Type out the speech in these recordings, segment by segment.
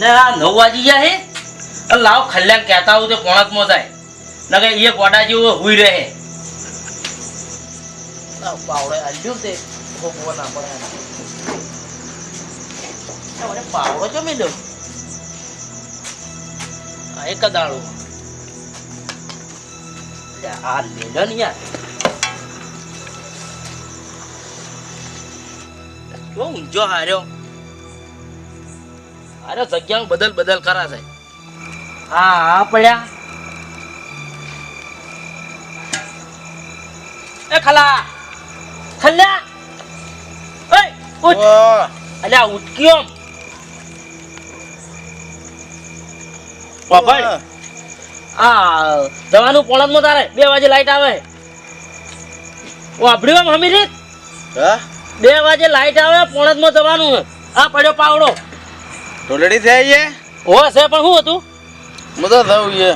લે, આ નવ વાગી ગયા હે લાવ ખલ્યાણ કહેતા આવું તે પોણકમાં જાય. નકે એ ગોડા જેવું હુઈ રહે. પાવડે આલ્યું તે ના પાવડો જો મેં દઉં એક આ લેલો ને યાર. જો ઊંચો હાર્યો. હાર્યો જગ્યા બદલ બદલ કરા છે. હા હા પડ્યા. એ ખલા ખલ્યા. એ ઉઠ. અલ્યા ઉઠક્યો બાપા આ દવાનું પોણતમાં તારે. બે વાગે લાઈટ આવે. વાપરી આમ હમી રીત? બે વાગે લાઈટ આવે પોણતમાં જવાનું હે. આ પડ્યો પાવડો. ઢોલડી થઈ છે હો છે પણ શું હતું? બધો થયું છે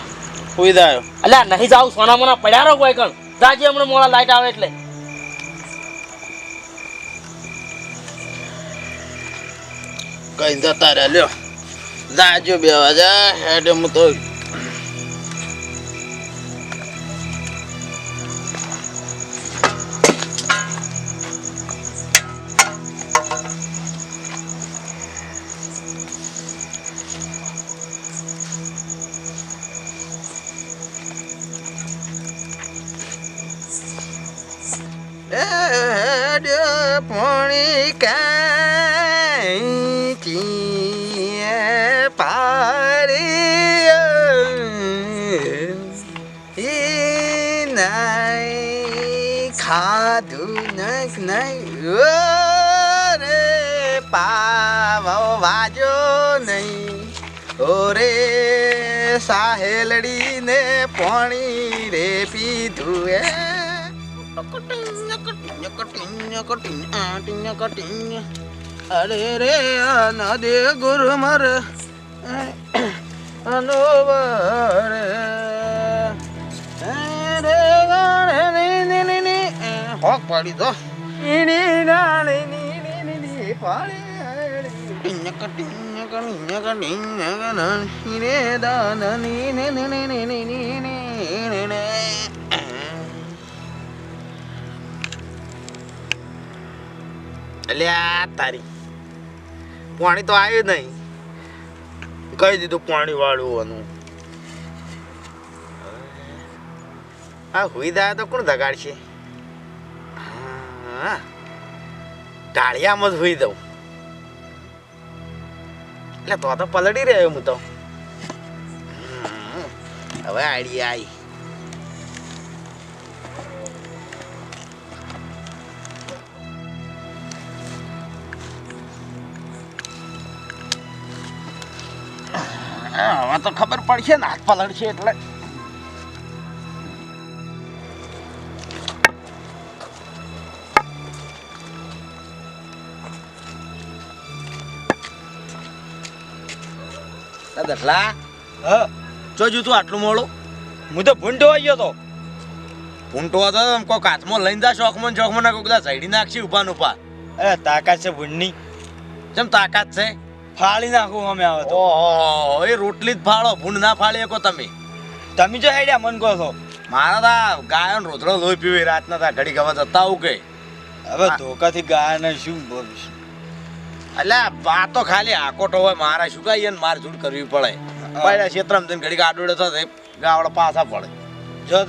સુઈ આવ્યો અલ્યા નહીં જાવ સોના મોના પડ્યા રહો કોઈ કણ. જાજે હમણાં મોડા લાઈટ આવે એટલે. કઈ જતા રહ્યા લ્યો. જાજો બે વાજા હેડે હું તો काँचिया पारियो नै खाधु नै रे पाव भाजो नै ओरे साहेलडी ने पाणी रे पिधुए അരേ രേ നദേ ഗുരുമർ അനോവരേ ഹോക്ക് പാടിതോ ഇനി നാളെ અલ્યા તારી પાણી તો આવ્યું નહીં. કહી દીધું પાણી વાળવાનું આ હુઈ દા તો કોણ દગાડશે? હા. ટાળિયામાં જ હુઈ દઉં. એટલે તો તો પલડી રહ્યો હું તો. હવે આઈડિયા આવી હવે તો ખબર પડશે ને હાથ પલળશે એટલે. દટલા હા. જો જો તું આટલું મોડું. હું તો ભૂંટો આવી ગયો તો. ભૂંટો હતો એમ કોઈ કાચમાં લઈને જા શોખમાં ને શોખમાં નાખો બધા સાઈડી નાખશે ઊભા ને ઊભા એ તાકાત છે ભૂંડની. કેમ તાકાત છે. ફાળી નાખું અમે આવે તો. ઓહો એ રોટલી જ ફાળો ભૂંડ ના ફાળી શકો તમે. તમે જો હેડ્યા મન કહો છો. મારા તા ગાયો ને રોતડો લોહી પીવે રાતના તા ઘડી ગવા જતા આવું કે હવે ધોકાથી ગાયને શું બોલું એટલે આ તો ખાલી આકોટો હોય મારા શું કાંઈ એને માર ઝૂડ કરવી પડે. પહેલા ક્ષેત્રમાં જઈને ઘડી આડોડે થશે ગાવડા પાછા પડે જો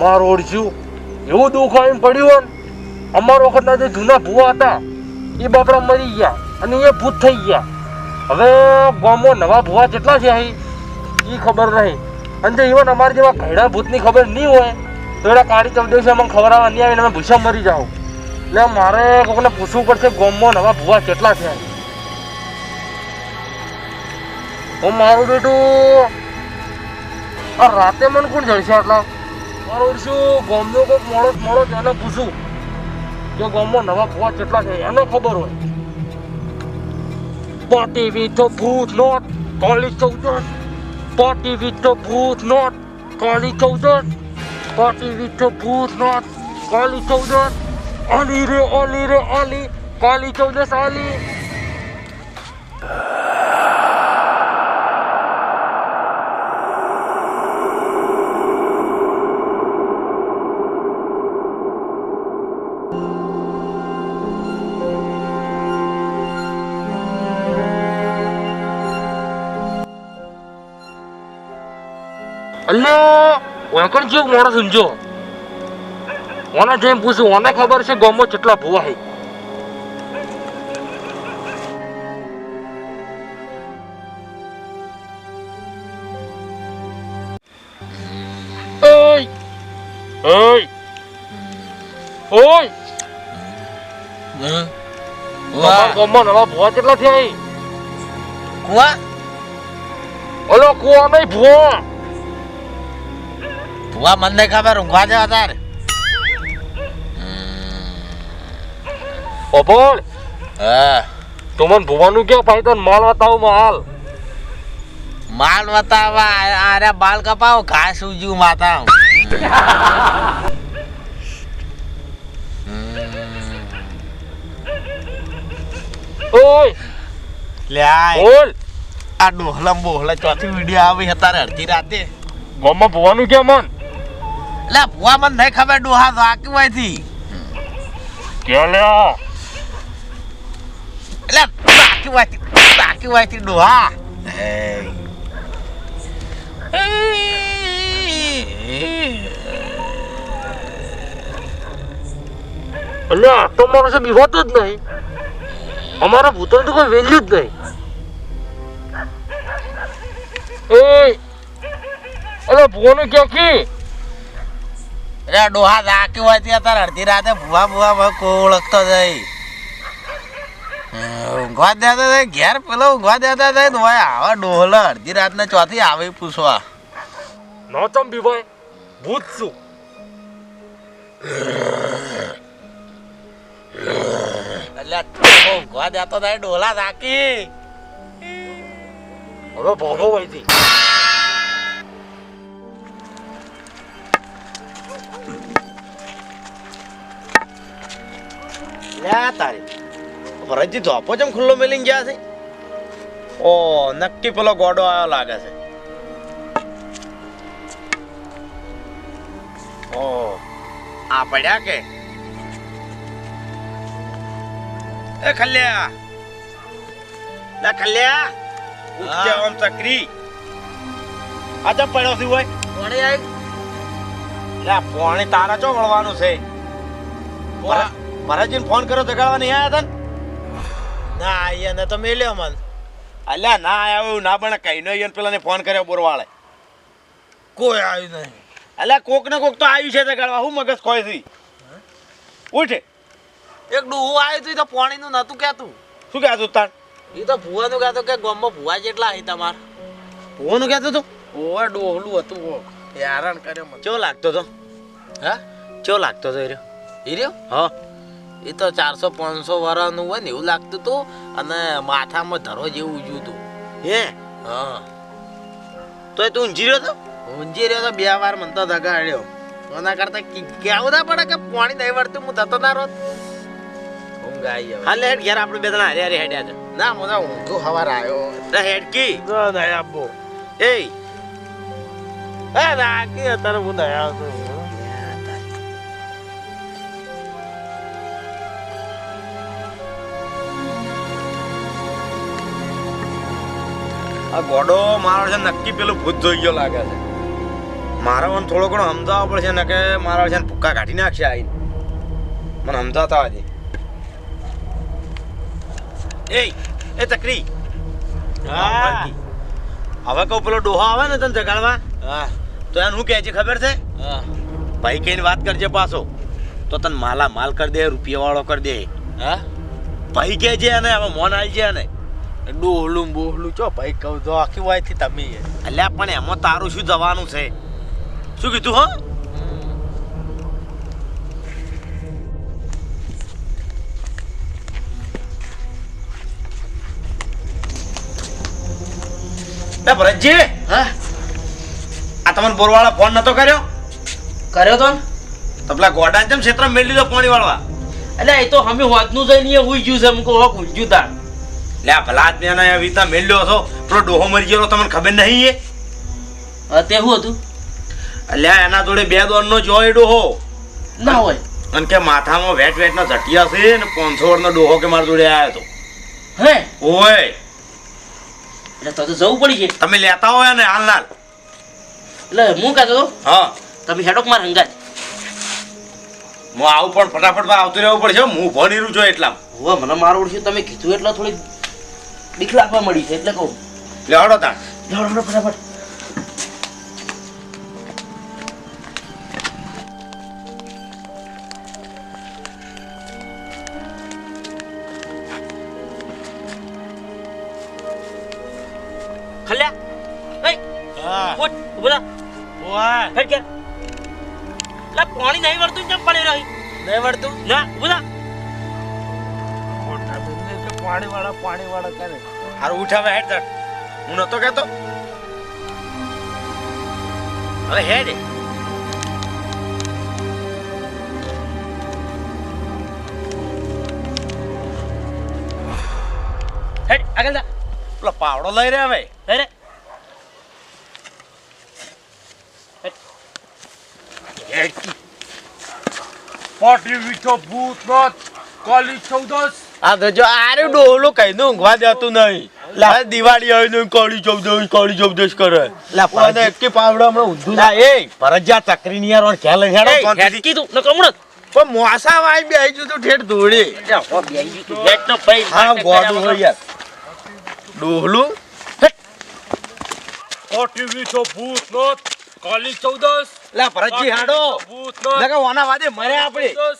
મારો ઓળખ્યું એવું દુઃખ આવીને પડ્યું હોય ને, અમારા વખતના જે જૂના ભૂવા હતા, એ બાપડા મરી ગયા અને એ ભૂત થઈ ગયા. હવે ગામમાં નવા ભૂવા જેટલા છે અહીં એ ખબર નહીં. અને જો ઇવન અમારા જેવા ઘણા ભૂતની ખબર નહીં હોય, તો એના કાળી ચૌદસે અમને ખબર આવે નહીં આવીને અમે ભૂસા મરી જાઓ. એટલે મારે કોઈને પૂછવું પડશે ગામમાં નવા ભૂવા કેટલા છે. હું મારું બેટું, આ રાતે મને કોણ જળશે આટલા? મારું શું, ગામનો મોડો મોડો છે એને પૂછું. કે ગામમાં નવા ભૂવા કેટલા છે, એને ખબર હોય. પાટી વીઠો ભૂત not Kali Chaudas party with ભૂત not Kali Chaudas party with ભૂત નોટ કાલી ચૌદસ અલી રે અલી રે આલી કાલી ચૌદસ આલી અલ્યા ઓકણ જેવ માણસ સમજો ઓને જેમ પૂછું ઓને ખબર છે ગામમાં કેટલા ભૂવા હે? ઓય ઓય ઓય. તમારા ગામમાં નવા ભૂવા કેટલા થયા હે? કુવા ઓલો કુવા નહીં ભૂવા. ભુવા મને નહીં ખબર ઊંઘવા જવા તાર. ઓ બોલ. હા. તું મને ભૂવાનું ક્યાં ભાઈ તો માલ બતાવો માલ. માલ બતાવવા આરે બાલ કપાવો ઘાસ ઉજ્યું માતા ઓય. લે આ બોલ. આ ડોહલા બોહલા ચોથી વીડિયો આવી હતા અડધી રાતે. ગોમાં ભૂવાનું કે મન? લે ભુવા મને નહીં ખબર ડોહા તો આકી હોયથી. કે લે લે તાકી હોયથી તાકી હોયથી ડોહા. અલ્યા તો માણસે બીવાતો જ નહીં. અમારા ભૂતોની તો કોઈ વેલ્યુ જ નહીં. એ અરે ભૂવાનું ક્યાં કી એટલે ડોહા તાકી હોય ત્યાં તાર અડધી રાતે ભૂવા ભુવા ભાઈ કોઈ ઓળખતો જઈ ઊંઘવા દેતા જાય ઘેર પેલો ઊંઘવા દેતા જાય તો ભાઈ આવા ડોહલા અડધી રાતને ચોથી આવે પૂછવા. ન ચમ બીવાય ભૂત શું એટલે ઊંઘવા દેતો થાય ડોલા તાકી હવે ભોગો વહીથી લે તારી. ભરતજી ધોપો ચમ ખુલ્લો મેલીને ગયા છે. ઓ નક્કી પેલો ગોડો આવ્યો લાગે છે. ઓ આ પડ્યા કે? એ ખલ્યા. લે ખલ્યા. ઉઠજે આમ ચકરી. આ ચમ પડ્યો છે હોય કોણે આવી લે પોણી તારા ચો વળવાનું છે? ભરતજીને ફોન કર્યો જગાડવા નહીં આવ્યા હતા ને ના અહીંયા તો મેલ્યો મન. અલ્યા ના આયા એવું ના પણ કઈ નો ઈયોને પેલાને ફોન કર્યો બોરવાળે. કોઈ આવ્યું નહીં. અલ્યા કોક ને કોક તો આવ્યું છે જગાડવા હું મગજ ખોયથી ઉઠે. એક ડૂહું આવ્યું હતું તો પાણીનું નતું કહેતું. શું કહેતું તાણ? એ તો ભુવાનું કહેતો કે ગામમાં ભુવા જેટલા અહીં તમાર. ભુવાનું કહેતું તું? ઓવે ડોહલું હતું ઓ હેરાન કર્યો મને. ચો લાગતો તો? હા? ચો લાગતો તો એ રહ્યો? એ રહ્યો? હા. એ તો ચારસો પાંચસો વર્ષનું હોય ને એવું લાગતું હતું અને માથામાં ધરો જેવું ઉજ્યું હતું હે? હા. તો તું ઊંઝી રહ્યો તો? ઊંઝી રહ્યો તો બે વાર મને તો ધગાડ્યો. એના કરતા કી- કેવું ના પડે કે પાણી નહીં વળતું હું થતો ના રોત ઊંઘ આવી હવે હા હેડ ઘેર આપણે બે જણા હારે હારે હેડ્યા છે. ના તો ઊંઘું હવાર આવ્યો. લે હેડ કી. નહીં આપો એ. એ રાખી અત્યારે હું નહીં આવતો આ ગોડો મારો છે નક્કી પેલું ભૂત જોઈ ગયો લાગે છે. મારે મને થોડો ઘણો સમજાવવો પડશે ને કે મારા છે ભૂક્કા કાઢી નાખશે આવીને મને સમજાતા આજે એ એ ચકરી. હા. હવે કહું પેલો ડોહો આવે ને તને જગાડવા? હા. તો એને શું કહે છે ખબર છે? હા. ભાઈ કહીને વાત કરજે પાછો. તો તને માલા માલ કરી દે રૂપિયા વાળો કરી દે. હા? ભાઈ કહે છે અને હવે મોન આવી છે ને ડોહલું બોહલું ચો ભાઈ કહું તો આખી વાયથી તમે અલ્યા પણ એમાં તારું શું જવાનું છે? શું કીધું હો? ભરતજી! હા? આ તમને બોરવાળા ફોન નતો કર્યો? કર્યો તો ને? તો પેલા ગોડાને જેમ ક્ષેત્રમાં મેળ લીધો પાણી વાળવા એટલે એ તો અમે હોતનું જઈને એ હુઈ ગયું છે અમુક હોક ઊંઘ્યું તાર. લે આ ભલા આદમીને આવી રીતના મેળ લ્યો છો? પેલો ડોહો મરી ગયો તમને ખબર નહીં એ તે શું હતું? લે એના જોડે બે દોરનો જોય ડોહો. ના હોય. અને કે માથામાં વેટ વેટનો ઝટિયા છે ને પાંચસો વર્ષનો ડોહો કે મારા જોડે આવ્યો હતો હે? ઓય. એટલે તો તો જવું પડી છે. તમે લેતા હોય ને હાલ હાલ. એટલે હું કહેતો હતો હા. તમે હેડોક માર હંગાત? હું આવું પણ ફટાફટ આવતું રહેવું પડશે હું. નહીં રહ્યું છું એટલા હવે મને મારું ઓળખ્યું તમે કીધું એટલે થોડી બીક લાગવા મળી છે એટલે કહું. લે હડો તાણ હેડો હેડો ફટાફટ. ખલ્યા એ હા. ઉઠ ઊભો થા. ઓય હેડ કે. લા પાણી નહીં વળતું કેમ પડી રહી નહીં વળતું? ના ઊભો પાણી વાળા પાણી વાળા કરે. હારું ઉઠાવે હેડ ધડ હું નતો કહેતો. હવે હેડ. હેડ આગળ જા. પેલો પાવડો લઈ રે હવે. રે. પાટી વીઠો ભૂત નાથ કાલી ચૌદસ. આ તો જો આરે ડોહલો કઈ નું ઊંઘવા દેતું નહીં. લા. દિવાળી આવી ને કોળી કરે. લા, ઓને એકે પાવડો હમણાં ઊંધું ના એ. પરજ્યા ચકરી ની યાર ખ્યાલ હેડો. એ, કોણ ન કમણો પણ મોસા વાઈ બે આવી તો ઠેઠ દોડી હેડ તો પૈ હા ગોડું હોય યાર. ડોહલું? પાટી વીઠો ભૂત નાથ કોલી ચૌદસ. લા ભરતજી હાડો. ભૂત નાથ લગા વાના વાદે મરે આપણે ચૌદસ.